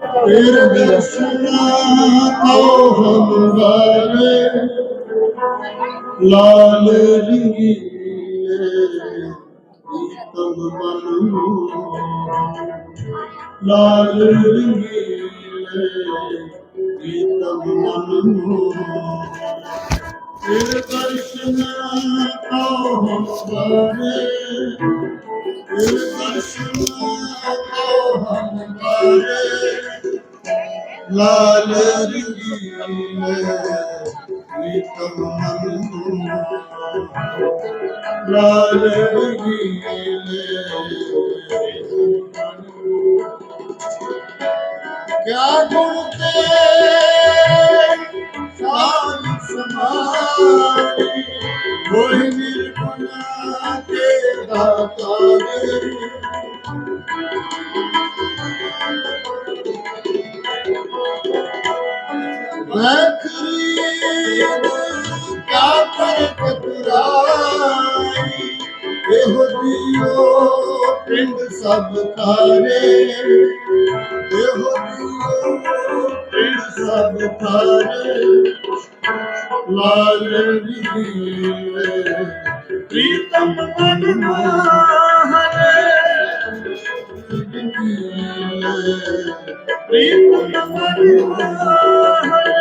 ਤੇਰੇ ਬਿਸਨਾ ਤੋ ਹਮ ਗਾਵੇ ਲਾਲ ਰਿੰਗੀ ਤਮ ਮਨ ਲਾਲ ਰਿੰਗੀ ਗੀਤਮ ਮਨ ਤੇਰੇ ਦਰਸ਼ਨ ਤੋ ਹਮ ਗਾਵੇ लाल प्रीतम लाल क्या गुण ਕੇ ਦਾਤਾ ਮੈਂ ਖਰੀਦ ਕਾ ਕਰ ਕਤਰਾਈ ਇਹੋ ਜੀਓ ਪਿੰਡ ਸਭ ਤਾਰੇ ਇਹੋ ਜੀਓ ਪਿੰਡ ਸਭ ਤਾਰੇ ਲਾਲ ਦੀ ਪ੍ਰੀਤਮ ਮਨ ਮਾਹਰੇ ਪ੍ਰੀਤਮ ਮਨ ਮਾਹਰੇ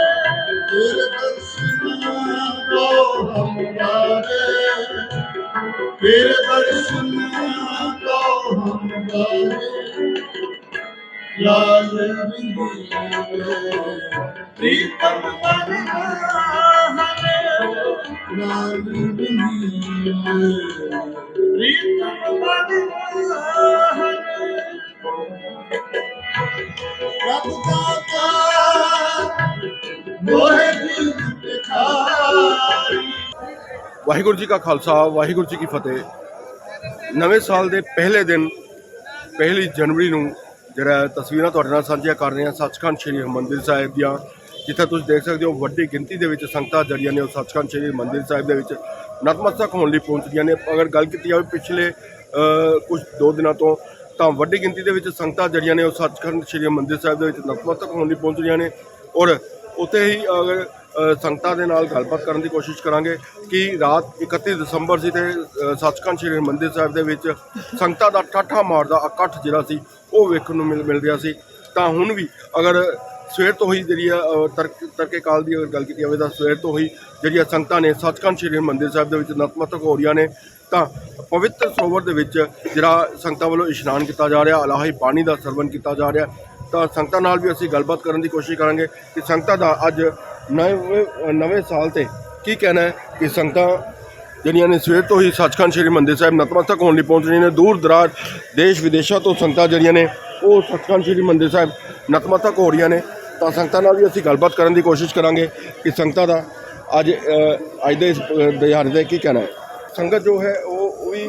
ਤੇਰੇ ਦਰਸ਼ਨਾਂ ਤੋਂ ਹਮਾਰੇ ਤੇਰੇ ਦਰਸ਼ਨਾਂ ਤੋਂ ਹਮਾਰੇ ਪ੍ਰੀਤਮ ਮਨ ਰੱਬ ਦਾਤਾ ਮੋਹਿ ਦਿਲ ਦਿਖਾਈ ਵਾਹਿਗੁਰੂ ਜੀ ਕਾ ਖਾਲਸਾ, ਵਾਹਿਗੁਰੂ ਜੀ ਕੀ ਫਤਿਹ। ਨਵੇਂ ਸਾਲ ਦੇ ਪਹਿਲੇ ਦਿਨ, ਪਹਿਲੀ ਜਨਵਰੀ ਨੂੰ ਜਿਹੜਾ ਤਸਵੀਰਾਂ ਤੁਹਾਡੇ ਨਾਲ ਸਾਂਝੀਆਂ ਕਰ ਰਹੇ ਹਾਂ, ਸੱਚਖੰਡ ਸ੍ਰੀ ਹਰਿਮੰਦਿਰ ਸਾਹਿਬ ਦੀਆਂ। ਜਿੱਥੇ ਤੁਸੀਂ ਦੇਖ ਸਕਦੇ ਹੋ ਵੱਡੀ ਗਿਣਤੀ ਦੇ ਵਿੱਚ ਸੰਗਤਾਂ ਜਿਹੜੀਆਂ ਨੇ ਉਹ ਸੱਚਖੰਡ ਸ੍ਰੀ ਮੰਦਿਰ ਸਾਹਿਬ ਦੇ ਵਿੱਚ ਨਤਮਸਤਕ ਹੋਣ ਲਈ ਪਹੁੰਚਦੀਆਂ ਨੇ। ਅਗਰ ਗੱਲ ਕੀਤੀ ਜਾਵੇ ਪਿਛਲੇ ਕੁਝ ਦੋ ਦਿਨਾਂ ਤੋਂ, ਤਾਂ ਵੱਡੀ ਗਿਣਤੀ ਦੇ ਵਿੱਚ ਸੰਗਤਾਂ ਜਿਹੜੀਆਂ ਨੇ ਉਹ ਸੱਚਖੰਡ ਸ੍ਰੀ ਹਰਿਮੰਦਿਰ ਸਾਹਿਬ ਦੇ ਵਿੱਚ ਨਤਮਸਤਕ ਹੋਣ ਲਈ ਪਹੁੰਚ ਰਹੀਆਂ ਨੇ। ਔਰ ਉੱਥੇ ਹੀ ਅਗਰ ਸੰਗਤਾਂ ਦੇ ਨਾਲ ਗੱਲਬਾਤ ਕਰਨ ਦੀ ਕੋਸ਼ਿਸ਼ ਕਰਾਂਗੇ ਕਿ ਰਾਤ 31 ਦਸੰਬਰ ਸੀ ਤੇ ਸੱਚਖੰਡ ਸ੍ਰੀ ਹਰਿਮੰਦਿਰ ਸਾਹਿਬ ਦੇ ਵਿੱਚ ਸੰਗਤਾਂ ਦਾ ਠਾਠਾ ਮਾਰਦਾ ਇਕੱਠ ਜਿਹੜਾ ਸੀ, ਉਹ ਵੇਖਣ ਨੂੰ ਮਿਲ ਮਿਲ ਰਿਹਾ ਸੀ। ਤਾਂ ਹੁਣ ਵੀ ਅਗਰ ਸਵੇਰ ਤੋਂ ਹੀ ਜਿਹੜੀ ਆ ਤਰਕ, ਤਰਕੇ ਕਾਲ ਦੀ ਅਗਰ ਗੱਲ ਕੀਤੀ ਜਾਵੇ ਤਾਂ ਸਵੇਰ ਤੋਂ ਹੀ ਜਿਹੜੀਆਂ ਸੰਗਤਾਂ ਨੇ, ਸੱਚਖੰਡ ਸ੍ਰੀ ਹਰਿਮੰਦਿਰ ਸਾਹਿਬ ਦੇ ਵਿੱਚ ਨਤਮਸਤਕ ਹੋ ਰਹੀਆਂ ਨੇ, ਤਾਂ ਪਵਿੱਤਰ ਸਰੋਵਰ ਦੇ ਵਿੱਚ ਜਿਹੜਾ ਸੰਗਤਾਂ ਵੱਲੋਂ ਇਸ਼ਨਾਨ ਕੀਤਾ ਜਾ ਰਿਹਾ, ਅਲਾਹੀ ਪਾਣੀ ਦਾ ਸਰਵਨ ਕੀਤਾ ਜਾ ਰਿਹਾ, ਤਾਂ ਸੰਗਤਾਂ ਨਾਲ ਵੀ ਅਸੀਂ ਗੱਲਬਾਤ ਕਰਨ ਦੀ ਕੋਸ਼ਿਸ਼ ਕਰਾਂਗੇ ਕਿ ਸੰਗਤਾਂ ਦਾ ਅੱਜ ਨਵੇਂ ਨਵੇਂ ਸਾਲ ਤੇ ਕੀ ਕਹਿਣਾ ਹੈ ਕਿ ਸੰਗਤਾਂ ਜਿਹੜੀਆਂ ਨੇ ਸਵੇਰ ਤੋਂ ਹੀ ਸੱਚਖੰਡ ਸ੍ਰੀ ਮੰਦਿਰ ਸਾਹਿਬ ਨਤਮਸਤਕ ਹੋਣ ਲਈ ਪਹੁੰਚ ਰਹੀਆਂ ਨੇ, ਦੂਰ ਦਰਾਜ ਦੇਸ਼ ਵਿਦੇਸ਼ਾਂ ਤੋਂ ਸੰਗਤਾਂ ਜਿਹੜੀਆਂ ਨੇ, ਉਹ ਸੱਚਖੰਡ ਸ੍ਰੀ ਮੰਦਿਰ ਸਾਹਿਬ ਨਤਮਸਤਕ ਹੋ ਰਹੀਆਂ ਨੇ। ਤਾਂ ਸੰਗਤਾਂ ਨਾਲ ਵੀ ਅਸੀਂ ਗੱਲਬਾਤ ਕਰਨ ਦੀ ਕੋਸ਼ਿਸ਼ ਕਰਾਂਗੇ ਕਿ ਸੰਗਤਾਂ ਦਾ ਅੱਜ ਅੱਜ ਦੇ ਇਸ ਦਿਹਾੜੇ ਤੇ ਕੀ ਕਹਿਣਾ ਹੈ? ਸੰਗਤ ਜੋ ਹੈ ਉਹ ਉਹ ਵੀ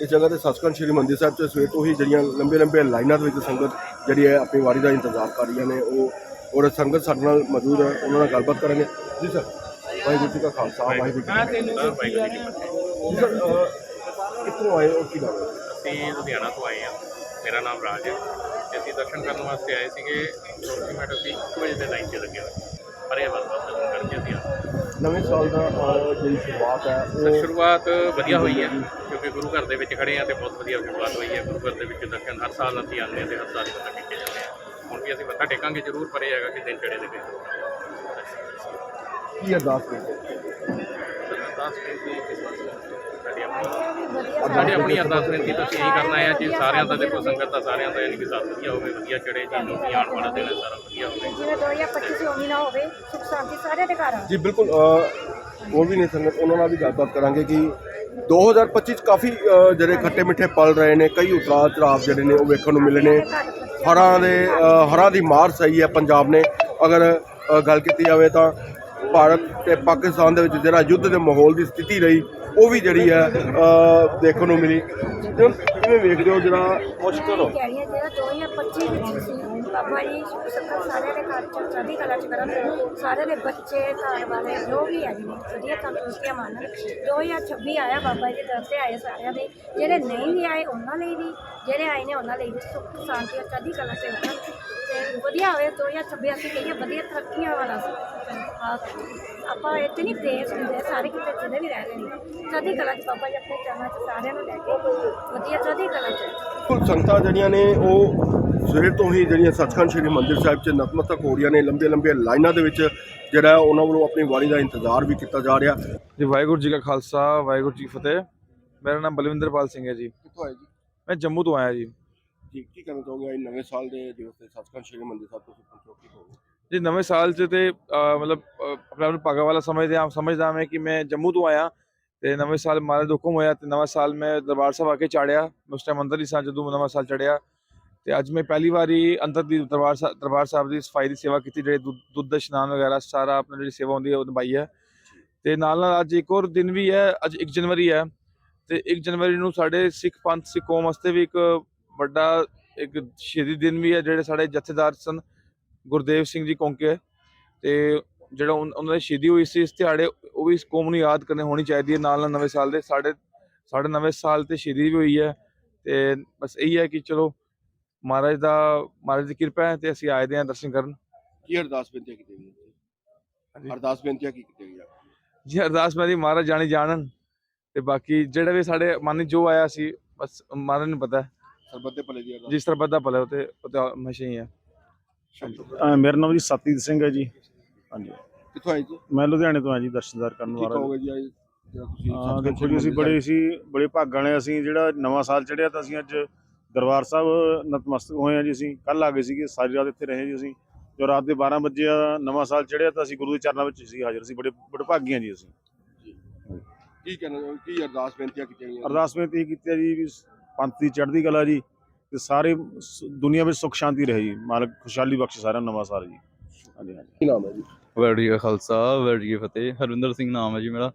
ਇਸ ਜਗ੍ਹਾ ਤੇ ਸੱਚਖੰਡ ਸ੍ਰੀ ਮੰਦਿਰ ਸਾਹਿਬ ਤੇ ਸਵੇਰ ਤੋਂ ਹੀ ਜਿਹੜੀਆਂ ਲੰਬੇ ਲੰਬੇ ਲਾਈਨਾਂ ਦੇ ਵਿੱਚ ਸੰਗਤ ਜਿਹੜੀ ਹੈ ਆਪਣੀ ਵਾਰੀ ਦਾ ਇੰਤਜ਼ਾਰ ਕਰ ਰਹੀਆਂ ਨੇ ਉਹ ਔਰ ਸੰਗਤ ਸਾਡੇ ਨਾਲ ਮੌਜੂਦ ਹੈ ਉਹਨਾਂ ਨਾਲ ਗੱਲਬਾਤ ਕਰਾਂਗੇ। ਜੀ ਸਰ ਵਾਹਿਗੁਰੂ ਜੀ ਕਾ ਖਾਲਸਾ ਵਾਹਿਗੁਰੂ ਜੀ ਕੀ ਫਤਿਹ। ਸਰ ਕਿੱਥੋਂ ਆਏ ਹੋ ਕੀ ਨਾਮ ਹੈ? ਅਸੀਂ ਲੁਧਿਆਣਾ ਤੋਂ ਆਏ ਹਾਂ। ਮੇਰਾ ਨਾਮ ਰਾਜ ਹੈ। ਤੇ ਅਸੀਂ ਦਰਸ਼ਨ ਕਰਨ ਵਾਸਤੇ ਆਏ ਸੀਗੇ। ਅਪਰੋਕਸੀਮੇਟ ਅਸੀਂ 1 ਵਜੇ ਦੇ ਲਾਈਨ 'ਚ ਲੱਗੇ ਹੋਏ ਪਰ ਇਹ ਬਸ ਦਰਸ਼ਨ ਕਰਕੇ ਅਸੀਂ ਆ। ਨਵੇਂ ਸਾਲ ਦਾ ਜਿਹੜੀ ਸ਼ੁਰੂਆਤ ਹੈ ਉਹ ਸ਼ੁਰੂਆਤ ਵਧੀਆ ਹੋਈ ਹੈ ਕਿਉਂਕਿ ਗੁਰੂ ਘਰ ਦੇ ਵਿੱਚ ਖੜੇ ਆ ਤੇ ਬਹੁਤ ਵਧੀਆ ਸ਼ੁਰੂਆਤ ਹੋਈ ਹੈ। ਗੁਰੂ ਘਰ ਦੇ ਵਿੱਚ ਦਰਸ਼ਨ ਹਰ ਸਾਲ ਅਸੀਂ ਆਉਂਦੇ ਹਾਂ ਤੇ ਹਰ ਸਾਲ ਹੀ ਮੱਥਾ ਟੇਕੇ ਜਾਂਦੇ ਹਾਂ। ਹੁਣ ਵੀ ਅਸੀਂ ਮੱਥਾ ਟੇਕਾਂਗੇ ਜ਼ਰੂਰ ਪਰ ਇਹ ਹੈਗਾ ਕਿ ਦਿਨ ਚੜੇ ਦੇ ਵਿੱਚ। ਕੀ ਅਰਦਾਸ ਕਰਦੇ ਅਰਦਾਸ ਬੇਨਤੀ? ਸਾਡੀ ਆਪਣੀ ਸਾਡੀ ਆਪਣੀ ਅਰਦਾਸ ਬੇਨਤੀ ਤਾਂ ਅਸੀਂ ਇਹੀ ਕਰਨਾ ਹੈ ਜੀ ਸਾਰਿਆਂ ਦਾ ਦੇਖੋ ਸੰਗਤ ਦਾ ਸਾਰਿਆਂ ਦਾ ਯਾਨੀ ਕਿ ਸਾਥ ਵਧੀਆ ਹੋਵੇ ਵਧੀਆ ਚੜੇ ਜੀ ਨੂੰ ਵੀ ਆਉਣ ਵਾਲਾ ਦਿਨ ਸਾਰਾ ਵਧੀਆ ਹੋਵੇ। ਜਿਵੇਂ 2025 ਚ ਉਮੀ ਨਾ ਹੋਵੇ ਸੁਖ ਸ਼ਾਂਤੀ ਸਾਰਿਆਂ ਦੇ ਘਰ ਆ ਜੀ ਬਿਲਕੁਲ ਹੋਰ ਵੀ ਨੇ ਸੰਗਤ ਉਹਨਾਂ ਨਾਲ ਵੀ ਗੱਲਬਾਤ ਕਰਾਂਗੇ ਕਿ 2025 ਚ ਕਾਫੀ ਜਿਹੜੇ ਖੱਟੇ ਮਿੱਠੇ ਪਲ ਰਹੇ ਨੇ ਕਈ ਉਤਰਾਅ ਚੜਾਵ ਜਿਹੜੇ ਨੇ ਉਹ ਵੇਖਣ ਨੂੰ ਮਿਲੇ ਨੇ। ਹੜ੍ਹਾਂ ਦੇ ਹੜ੍ਹਾਂ ਦੀ ਮਾਰ ਸਹੀ ਹੈ ਪੰਜਾਬ ਨੇ। ਅਗਰ ਗੱਲ ਕੀਤੀ ਜਾਵੇ ਤਾਂ ਭਾਰਤ ਤੇ ਪਾਕਿਸਤਾਨ ਦੇ ਵਿੱਚ ਜਿਹੜਾ ਯੁੱਧ ਦੇ ਮਾਹੌਲ ਦੀ ਸਥਿਤੀ ਰਹੀ ਉਹ ਵੀ ਜਿਹੜੀ ਹੈ ਅ, ਦੇਖਣ ਨੂੰ ਮਿਲੀ। ਤੇ ਵੇਖਦੇ ਹੋ ਜਿਹੜਾ ਮੁਸ਼ਕਲ ਹੋ? ਕਹਿ ਰਹੀ ਜਿਹੜਾ 2025 ਵਿੱਚ ਸੀ ਬਾਬਾ ਜੀ ਸੱਕਰ ਸਾਰਿਆਂ ਦੇ ਘਰ ਚ ਚੜ੍ਹਦੀ ਕਲਾ ਚ ਕਰਨ ਸਾਰੇ ਦੇ ਬੱਚੇ ਘਰ ਵਾਲੇ ਜੋ ਵੀ ਹੈ ਜੀ ਵਧੀਆ ਤੰਦਰੁਸਤੀਆਂ ਮੰਨਣ। 2026 ਆਇਆ ਬਾਬਾ ਜੀ ਦੇ ਦਰ ਤੇ ਆਏ ਸਾਰਿਆਂ ਦੇ। ਜਿਹੜੇ ਨਹੀਂ ਵੀ ਆਏ ਉਹਨਾਂ ਲਈ ਵੀ ਜਿਹੜੇ ਆਏ ਨੇ ਉਹਨਾਂ ਲਈ ਵੀ ਸੁੱਖ ਸ਼ਾਂਤੀ ਔਰ ਚੜ੍ਹਦੀ ਕਲਾ ਸੇ ਰਹਿਣ ਤੇ ਵਧੀਆ ਹੋਵੇ 2026 ਅਸੀਂ ਕਹੀਏ ਵਧੀਆ ਤਰੱਕੀਆਂ ਵਾਲਾ ਆਪਾਂ ਇੱਥੇ ਨਹੀਂ ਦੇਸ਼ ਹੁੰਦੇ ਸਾਰੇ ਕਿਤੇ ਜਿਹੜੇ ਵੀ ਰਹਿ ਰਹੇ ਨੇ। ਚੜ੍ਹਦੀ ਕਲਾ ਚ ਬਾਬਾ ਜੀ ਆਪਣੇ ਚਰਨਾਂ ਚ ਸਾਰਿਆਂ ਨੂੰ ਲੈ ਕੇ ਵਧੀਆ ਚੜ੍ਹਦੀ ਕਲਾ ਚ। ਬਿਲਕੁਲ ਸੰਗਤਾਂ ਜਿਹੜੀਆਂ ਨੇ ਉਹ ਸਵੇਰ ਤੋਂ ਹੀ ਜਿਹੜੀਆਂ ਸੱਚਖੰਡ ਸ੍ਰੀ ਮੰਦਿਰ ਸਾਹਿਬ 'ਚ ਨਤਮਸਤਕ ਹੋ ਰਹੀਆਂ ਨੇ ਲੰਬੇ ਲੰਬੇ ਲਾਈਨਾਂ ਦੇ ਵਿੱਚ ਜਿਹੜਾ ਉਹਨਾਂ ਵੱਲੋਂ ਆਪਣੀ ਵਾਰੀ ਦਾ ਇੰਤਜ਼ਾਰ ਵੀ ਕੀਤਾ ਜਾ ਰਿਹਾ। ਜੀ ਵਾਹਿਗੁਰੂ ਜੀ ਕਾ ਖਾਲਸਾ ਵਾਹਿਗੁਰੂ ਜੀ ਫਤਿਹ। ਮੇਰਾ ਨਾਮ ਬਲਵਿੰਦਰਪਾਲ ਸਿੰਘ ਹੈ ਜੀ। ਕਿੱਥੋਂ ਆਏ ਜੀ? ਮੈਂ ਜੰਮੂ ਤੋਂ ਆਇਆ ਜੀ। ਜੀ ਕੀ ਕਹਿਣਾ ਚਾਹੋਗੇ? ਅੱਜ ਨਵੇਂ ਸਾਲ ਦੇ ਦਿਵਸ ਤੇ ਸੱਚਖੰਡ ਸ੍ਰੀ ਮੰਦਿਰ ਸਾਹਿਬ ਤੁਸੀਂ ਪਹੁੰਚੋ ਕੀ ਕਹੋਗੇ? ਜੀ ਨਵੇਂ ਸਾਲ 'ਚ ਤੇ ਅਹ, ਮਤਲਬ ਅਹ, ਆਪਣੇ ਆਪ ਨੂੰ ਭਾਗਾ ਵਾਲਾ ਸਮਝਦੇ ਹਾਂ ਸਮਝਦਾ ਮੈਂ ਕਿ ਮੈਂ ਜੰਮੂ ਤੋਂ ਆਇਆ ਤੇ ਨਵੇਂ ਸਾਲ ਮਹਾਰਾਜ ਦਾ ਹੁਕਮ ਹੋਇਆ ਤੇ ਨਵਾਂ ਸਾਲ ਮੈਂ ਦਰਬਾਰ ਸਾਹਿਬ ਆ ਕੇ ਚਾੜਿਆ। ਮੈਂ ਉਸ ਟਾਈਮ ਅੰਦਰ ਹੀ ਸਾਂ ਜਦੋਂ ਨਵਾਂ ਸਾਲ ਚੜਿਆ ਤੇ ਅੱਜ ਮੈਂ ਪਹਿਲੀ ਵਾਰੀ ਅੰਦਰ ਦੀ ਦਰਬਾਰ ਸਾਹਿਬ ਦਰਬਾਰ ਸਾਹਿਬ ਦੀ ਸਫ਼ਾਈ ਦੀ ਸੇਵਾ ਕੀਤੀ ਜਿਹੜੇ ਦੁੱਧ ਦੁੱਧ ਦਾ ਇਸ਼ਨਾਨ ਵਗੈਰਾ ਸਾਰਾ ਆਪਣਾ ਜਿਹੜੀ ਸੇਵਾ ਹੁੰਦੀ ਹੈ ਉਹ ਨਿਭਾਈ ਹੈ। ਤੇ ਨਾਲ ਨਾਲ ਅੱਜ ਇੱਕ ਹੋਰ ਦਿਨ ਵੀ ਹੈ ਅੱਜ 1 ਜਨਵਰੀ ਹੈ। ਤੇ 1 ਜਨਵਰੀ ਨੂੰ ਸਾਡੇ ਸਿੱਖ ਪੰਥ ਸਿੱਖ ਕੌਮ ਵਾਸਤੇ ਵੀ ਇੱਕ ਵੱਡਾ ਇੱਕ ਸ਼ਹੀਦੀ ਦਿਨ ਵੀ ਹੈ ਜਿਹੜੇ ਸਾਡੇ ਜਥੇਦਾਰ ਸਨ ਗੁਰਦੇਵ ਸਿੰਘ ਜੀ ਕੌਂਕੇ। ਤੇ ਜਿਹੜਾ ਉਹਨਾਂ ਦੀ ਸ਼ਹੀਦੀ ਹੋਈ ਸੀ ਇਸ ਦਿਹਾੜੇ ਉਹ ਵੀ ਇਸ ਕੌਮ ਨੂੰ ਯਾਦ ਕਰਨੇ ਹੋਣੀ ਚਾਹੀਦੀ ਹੈ ਨਾਲ ਨਾਲ ਨਵੇਂ ਸਾਲ ਦੇ ਸਾਡੇ ਸਾਡੇ ਨਵੇਂ ਸਾਲ ਤੇ ਸ਼ਹੀਦੀ ਵੀ ਹੋਈ ਹੈ। ਤੇ ਬਸ ਇਹੀ ਹੈ ਕਿ ਚਲੋ ਮਹਾਰਾਜ ਦਾ ਮਹਾਰਾਜ ਦੀ ਕਿਰਪਾ ਹੈ ਤੇ ਅਸੀਂ ਆਏ ਦੇ ਹਾਂ ਦਰਸ਼ਨ ਕਰਨ। ਕੀ ਅਰਦਾਸ ਬੇਨਤੀ ਕੀਤੀ ਗਈ। ਅਰਦਾਸ ਬੇਨਤੀਆਂ ਕੀ ਕੀਤੀ ਗਈਆਂ? ਜੀ ਅਰਦਾਸ ਮੇਰੀ ਮਹਾਰਾਜ ਜਾਣੀ ਜਾਣਨ। ਤੇ ਬਾਕੀ ਜਿਹੜੇ ਵੀ ਸਾਡੇ ਮਨ ਜੋ ਆਇਆ ਸੀ ਬਸ ਮਹਾਰਾਜ ਨੂੰ ਪਤਾ ਹੈ। ਸਰਬੱਤ ਦੇ ਭਲੇ ਦੀ ਅਰਦਾਸ। ਜਿਸ ਤਰ੍ਹਾਂ ਦਾ ਭਲਾ ਉਤੇ ਉਤੇ ਹਮੇਸ਼ਾ ਹੀ ਹੈ। ਅਹ ਮੇਰਾ ਨਾਮ ਜੀ ਸਤੀਤ ਸਿੰਘ ਹੈ ਜੀ। ਹਾਂਜੀ। ਕਿੱਥੋਂ ਆਏ ਜੀ? ਮੈਂ ਲੁਧਿਆਣੇ ਤੋਂ ਆ ਜੀ ਦਰਸ਼ਨਦਾਰ ਕਰਨ ਕੀ ਵਾਲਾ ਕਹੋਗੇ ਜੀ। ਅੱਜ? ਜਿਹੜਾ ਤੁਸੀਂ ਹਾਂ ਸੱਚਖੰਡ ਦੇਖੋ ਜੀ ਅਸੀਂ ਬੜੇ ਸੀ ਬੜੇ ਭਾਗਾਂ ਵਾਲੇ ਅਸੀਂ ਜਿਹੜਾ ਨਵਾਂ ਸਾਲ ਚੜਿਆ ਤਾਂ ਅਸੀਂ ਅੱਜ ਦਰਬਾਰ ਸਾਹਿਬ ਨਤਮਸਤਕ ਹੋਏ ਆ ਜੀ ਅਸੀਂ। ਕੱਲ ਆ ਗਏ ਸੀਗੇ ਸਾਰੀ ਰਾਤ ਇੱਥੇ ਰਹੇ ਜੀ ਅਸੀਂ। ਜੋ ਰਾਤ ਦੇ 12 ਵਜੇ ਆ ਨਵਾਂ ਸਾਲ ਚੜਿਆ ਤਾਂ ਅਸੀਂ ਗੁਰੂ ਦੇ ਚਰਨਾਂ ਵਿੱਚ ਸੀ ਹਾਜ਼ਰ ਸੀ ਬੜੇ ਬੜੇ ਭਾਗੀ ਹਾਂ ਜੀ ਅਸੀਂ। ਕੀ ਕਹਿਣਾ ਕੀ ਅਰਦਾਸ ਬੇਨਤੀਆਂ ਕੀਤੀਆਂ ਗਈਆਂ? ਅਰਦਾਸ ਬੇਨਤੀ ਕੀਤੀ ਹੈ ਜੀ ਵੀ ਪੰਥ ਦੀ ਚੜ੍ਹਦੀ ਕਲਾ ਜੀ ਤੇ ਸਾਰੇ ਸ- ਦੁਨੀਆ ਵਿੱਚ ਸੁੱਖ ਸ਼ਾਂਤੀ ਰਹੇ ਜੀ। ਮਾਲਕ ਖੁਸ਼ਹਾਲੀ ਬਖਸ਼ੇ ਸਾਰਿਆਂ ਨੂੰ ਨਵਾਂ ਸਾਲ ਜੀ। ਹਾਂਜੀ ਹਾਂਜੀ। ਕੀ ਨਾਮ ਹੈ ਜੀ? ਵਾਹਿਗੁਰੂ ਜੀ ਕਾ ਖਾਲਸਾ ਵਾਹਿਗੁਰੂ ਜੀ ਕੀ ਫਤਿਹ। ਹਰਵਿੰਦਰ ਸਿੰਘ ਨਾਮ ਹੈ ਜੀ ਮੇਰਾ।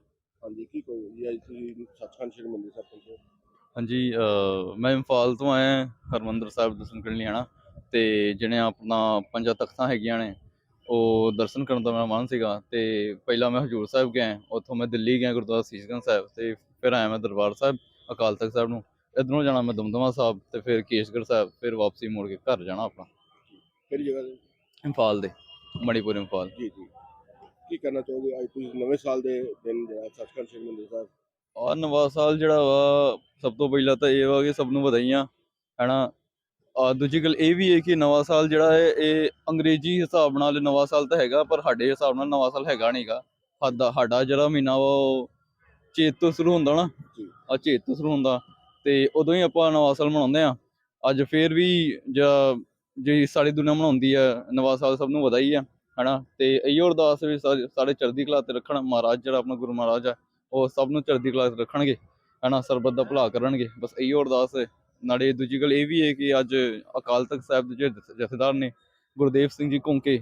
ਹਾਂਜੀ ਕੀ ਕਹੋਗੇ ਜੀ? ਅੱਜ ਤੁਸੀਂ ਸੱਚਖੰਡ ਸ੍ਰੀ ਮੰਦਿਰ ਸਾਹਿਬ ਪਹੁੰਚੇ ਹਾਂਜੀ ਅਹ ਮੈਂ ਇੰਫਾਲ ਤੋਂ ਆਇਆ ਹਰਮੰਦਰ ਸਾਹਿਬ ਦਰਸ਼ਨ ਕਰਨ ਲਈ ਆਣਾ ਤੇ ਜਿਹੜੇ ਆਪਣਾ ਪੰਜਾਂ ਤਖਤਾਂ ਹੈਗੀਆਂ ਨੇ ਉਹ ਦਰਸ਼ਨ ਕਰਨ ਦਾ ਮੇਰਾ ਮਨ ਸੀਗਾ ਤੇ ਪਹਿਲਾਂ ਮੈਂ ਹਜੂਰ ਸਾਹਿਬ ਗਿਆ ਉੱਥੋਂ ਮੈਂ ਦਿੱਲੀ ਗਿਆ ਗੁਰਦੁਆਰਾ ਸੀਸਗੰਜ ਸਾਹਿਬ ਤੇ ਫਿਰ ਆਇਆ ਮੈਂ ਦਰਬਾਰ ਸਾਹਿਬ ਅਕਾਲ ਤਖਤ ਸਾਹਿਬ ਨੂੰ। ਇਧਰੋਂ ਜਾਣਾ ਮੈਂ ਦਮਦਮਾ ਸਾਹਿਬ ਤੇ ਫਿਰ ਕੇਸਗੜ੍ਹ ਸਾਹਿਬ ਫਿਰ ਵਾਪਸੀ ਮੁੜ ਕੇ ਘਰ ਜਾਣਾ ਆਪਣਾ। ਕਿਹੜੀ ਜਗ੍ਹਾ ਤੇ? ਇੰਫਾਲ ਦੇ ਮਣੀਪੁਰ ਇੰਫਾਲ। ਜੀ ਜੀ। ਕੀ ਕਰਨਾ ਚਾਹੋਗੇ? ਅੱਜ ਤੁਸੀਂ ਨਵੇਂ ਸਾਲ ਦੇ ਦਿਨ ਜਿਹੜਾ ਸੱਚਖੰਡ ਸ੍ਰੀ ਮੰਦਿਰ ਸਾਹਿਬ। ਆ ਨਵਾਂ ਸਾਲ ਜਿਹੜਾ ਵਾ ਸਭ ਤੋਂ ਪਹਿਲਾਂ ਤਾਂ ਇਹ ਵਾ ਕਿ ਸਭ ਨੂੰ ਵਧਾਈਆਂ ਹੈਨਾ? ਦੂਜੀ ਗੱਲ ਇਹ ਵੀ ਹੈ ਕਿ ਨਵਾਂ ਸਾਲ ਜਿਹੜਾ ਹੈ ਇਹ ਅੰਗਰੇਜ਼ੀ ਹਿਸਾਬ ਨਾਲ ਨਵਾਂ ਸਾਲ ਤਾਂ ਹੈਗਾ ਪਰ ਸਾਡੇ ਹਿਸਾਬ ਨਾਲ ਨਵਾਂ ਸਾਲ ਹੈਗਾ ਨਹੀਂਗਾ ਸਾਡਾ ਸਾਡਾ ਜਿਹੜਾ ਮਹੀਨਾ ਉਹ ਚੇਤ ਤੋਂ ਸ਼ੁਰੂ ਹੁੰਦਾ ਨਾ। ਆ ਚੇਤ ਤੋਂ ਸ਼ੁਰੂ ਹੁੰਦਾ। ਤੇ ਉਦੋਂ ਹੀ ਆਪਾਂ ਨਵਾਂ ਸਾਲ ਮਨਾਉਂਦੇ ਆ ਅੱਜ ਫੇਰ ਵੀ ਜਾਂ ਜਿਹੜੀ ਸਾਰੀ ਦੁਨੀਆ ਮਨਾਉਂਦੀ ਆ ਨਵਾਂ ਸਾਲ ਸਭ ਨੂੰ ਵਧਾਈ ਆ ਹੈਨਾ? ਤੇ ਇਹੋ ਅਰਦਾਸ ਵੀ ਸਾਰੇ ਚੜ੍ਹਦੀ ਕਲਾ ਤੇ ਰੱਖਣ। ਮਹਾਰਾਜ ਜਿਹੜਾ ਆਪਣਾ ਗੁਰੂ ਮਹਾਰਾਜ ਆ ਉਹ ਸਭ ਨੂੰ ਚੜ੍ਹਦੀ ਕਲਾ 'ਚ ਰੱਖਣਗੇ ਹਨਾ? ਸਰਬੱਤ ਦਾ ਭਲਾ ਕਰਨਗੇ। ਬਸ ਇਹੀ ਅਰਦਾਸ ਹੈ। ਨਾਲੇ ਦੂਜੀ ਗੱਲ ਇਹ ਵੀ ਹੈ ਕਿ ਅੱਜ ਅਕਾਲ ਤਖਤ ਸਾਹਿਬ ਦੇ ਜਿਹੜੇ ਜਥ- ਜਥੇਦਾਰ ਨੇ ਗੁਰਦੇਵ ਸਿੰਘ ਜੀ ਘੁੰਕੇ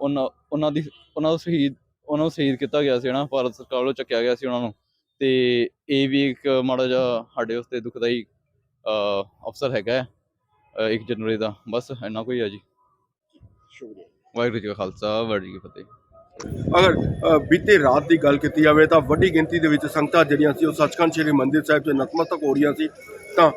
ਉਹਨਾਂ ਉਹਨਾਂ ਦੀ ਉਹਨਾਂ ਨੂੰ ਸ਼ਹੀਦ ਉਹਨਾਂ ਨੂੰ ਸ਼ਹੀਦ ਕੀਤਾ ਗਿਆ ਸੀ ਹਨਾ ਭਾਰਤ ਸਰਕਾਰ ਵੱਲੋਂ ਚੱਕਿਆ ਗਿਆ ਸੀ ਉਹਨਾਂ ਨੂੰ। ਤੇ ਇਹ ਵੀ ਇੱਕ ਮਾੜਾ ਜਿਹਾ ਸਾਡੇ ਵਾਸਤੇ ਦੁਖਦਾਈ ਅ, ਅਵਸਰ ਹੈਗਾ ਹੈ, ਇੱਕ ਜਨਵਰੀ ਦਾ। ਬਸ ਇੰਨਾ ਕੋਈ ਹੈ ਜੀ। ਸ਼ੁਕਰੀਆ। ਵਾਹਿਗੁਰੂ ਜੀ ਕਾ ਖਾਲਸਾ ਵਾਹਿਗੁਰੂ ਜੀ ਕੀ ਫਤਿਹ। ਅਗਰ ਬੀਤੇ ਰਾਤ ਦੀ ਗੱਲ ਕੀਤੀ ਜਾਵੇ ਤਾਂ ਵੱਡੀ ਗਿਣਤੀ ਦੇ ਵਿੱਚ ਸੰਗਤਾਂ ਜਿਹੜੀਆਂ ਸੀ ਉਹ ਸੱਚਖੰਡ ਸ੍ਰੀ ਮੰਦਿਰ ਸਾਹਿਬ 'ਚ ਨਤਮਸਤਕ ਹੋ ਰਹੀਆਂ ਸੀ। ਤਾਂ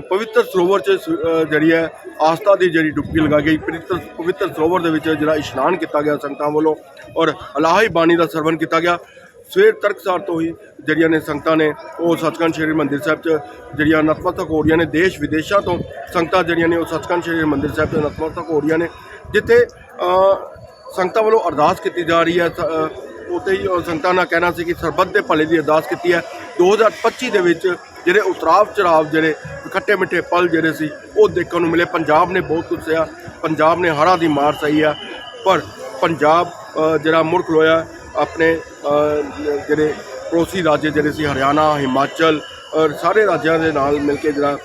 ਪਵਿੱਤਰ ਸਰੋਵਰ 'ਚ ਸ- ਜਿਹੜੀ ਹੈ, ਆਸਥਾ ਦੀ ਜਿਹੜੀ ਡੁਬਕੀ ਲਗਾ ਗਈ, ਪਵਿੱਤਰ ਪਵਿੱਤਰ ਸਰੋਵਰ ਦੇ ਵਿੱਚ ਜਿਹੜਾ ਇਸ਼ਨਾਨ ਕੀਤਾ ਗਿਆ ਸੰਗਤਾਂ ਵੱਲੋਂ ਔਰ ਅਲਾਹੀ ਬਾਣੀ ਦਾ ਸਰਵਨ ਕੀਤਾ ਗਿਆ। ਸਵੇਰ ਤਰਕਸਾਰ ਤੋਂ ਹੀ ਜਿਹੜੀਆਂ ਨੇ ਸੰਗਤਾਂ ਨੇ, ਉਹ ਸੱਚਖੰਡ ਸ੍ਰੀ ਮੰਦਿਰ ਸਾਹਿਬ 'ਚ ਜਿਹੜੀਆਂ ਨਤਮਸਤਕ ਹੋ ਰਹੀਆਂ ਨੇ, ਦੇਸ਼ ਵਿਦੇਸ਼ਾਂ ਤੋਂ ਸੰਗਤਾਂ ਜਿਹੜੀਆਂ ਨੇ, ਉਹ ਸੱਚਖੰਡ ਸ੍ਰੀ ਮੰਦਿਰ ਸਾਹਿਬ 'ਚ ਨਤਮਸਤਕ ਹੋ ਰਹੀਆਂ ਨੇ, ਜਿੱਥੇ ਸੰਗਤਾਂ ਵੱਲੋਂ ਅਰਦਾਸ ਕੀਤੀ ਜਾ ਰਹੀ ਹੈ, ਸ- ਉੱਥੇ ਹੀ ਸੰਗਤਾਂ ਦਾ ਕਹਿਣਾ ਸੀ ਕਿ ਸਰਬੱਤ ਦੇ ਭਲੇ ਦੀ ਅਰਦਾਸ ਕੀਤੀ ਹੈ। 2025 ਦੇ ਵਿੱਚ ਜਿਹੜੇ ਉਤਰਾਵ ਚੜਾਵ ਜਿਹੜੇ ਖੱਟੇ ਮਿੱਠੇ ਪਲ ਜਿਹੜੇ ਸੀ, ਉਹ ਦੇਖਣ ਨੂੰ ਮਿਲੇ। ਪੰਜਾਬ ਨੇ ਬਹੁਤ ਕੁਝ ਸਿਆ। ਪੰਜਾਬ ਨੇ ਹੜ੍ਹਾਂ ਦੀ ਮਾਰ ਸਹੀ ਆ। ਪਰ ਪੰਜਾਬ ਜਿਹੜਾ ਮੁੜ ਖਲੋਇਆ ਆਪਣੇ ਜਿਹੜੇ ਪੜੋਸੀ ਰਾਜ ਜਿਹੜੇ ਸੀ, ਹਰਿਆਣਾ, ਹਿਮਾਚਲ, ਔਰ ਸਾਰੇ ਰਾਜਾਂ ਦੇ ਨਾਲ ਮਿਲ ਕੇ ਜਿਹੜਾ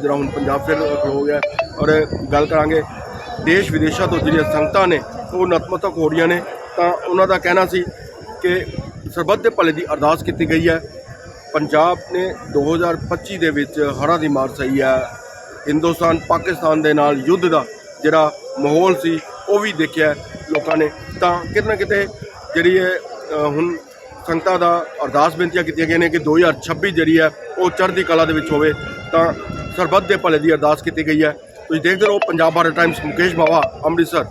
ਜਿਹੜਾ ਹੁਣ ਪੰਜਾਬ ਫਿਰ ਹੋ ਗਿਆ। ਔਰ ਗੱਲ ਕਰਾਂਗੇ, ਦੇਸ਼ ਵਿਦੇਸ਼ਾਂ ਤੋਂ ਜਿਹੜੀਆਂ ਸੰਗਤਾਂ ਨੇ, ਉਹ ਨਤਮਸਤਕ ਹੋ ਰਹੀਆਂ ਨੇ। ਤਾਂ ਉਹਨਾਂ ਦਾ ਕਹਿਣਾ ਸੀ ਕਿ ਸਰਬੱਤ ਦੇ ਭਲੇ ਦੀ ਅਰਦਾਸ ਕੀਤੀ ਗਈ ਹੈ। ਪੰਜਾਬ ਨੇ 2025 ਦੇ ਵਿੱਚ ਹੜ੍ਹਾਂ ਦੀ ਮਾਰ ਸਹੀ ਹੈ। ਹਿੰਦੁਸਤਾਨ, ਪਾਕਿਸਤਾਨ ਦੇ ਨਾਲ ਯੁੱਧ ਦਾ ਜਿਹੜਾ ਮਾਹੌਲ ਸੀ, ਉਹ ਵੀ ਦੇਖਿਆ ਲੋਕਾਂ ਨੇ। ਤਾਂ ਕਿਤੇ ਨਾ ਕਿਤੇ ਜਿਹੜੀ ਹੈ ਹੁਣ ਸੰਗਤਾਂ ਦਾ ਅਰਦਾਸ ਬੇਨਤੀਆਂ ਕੀਤੀਆਂ ਗਈਆਂ ਨੇ ਕਿ 2026 ਜਿਹੜੀ ਹੈ, ਉਹ ਚੜ੍ਹਦੀ ਕਲਾ ਦੇ ਵਿੱਚ ਹੋਵੇ। ਤਾਂ ਸਰਬੱਤ ਦੇ ਭਲੇ ਦੀ ਅਰਦਾਸ ਕੀਤੀ ਗਈ ਹੈ। ਤੁਸੀਂ ਦੇਖਦੇ ਰਹੋ ਪੰਜਾਬ ਭਾਰਤ ਟਾਈਮਸ ਮੁਕੇਸ਼ ਬਾਵਾ, ਅੰਮ੍ਰਿਤਸਰ।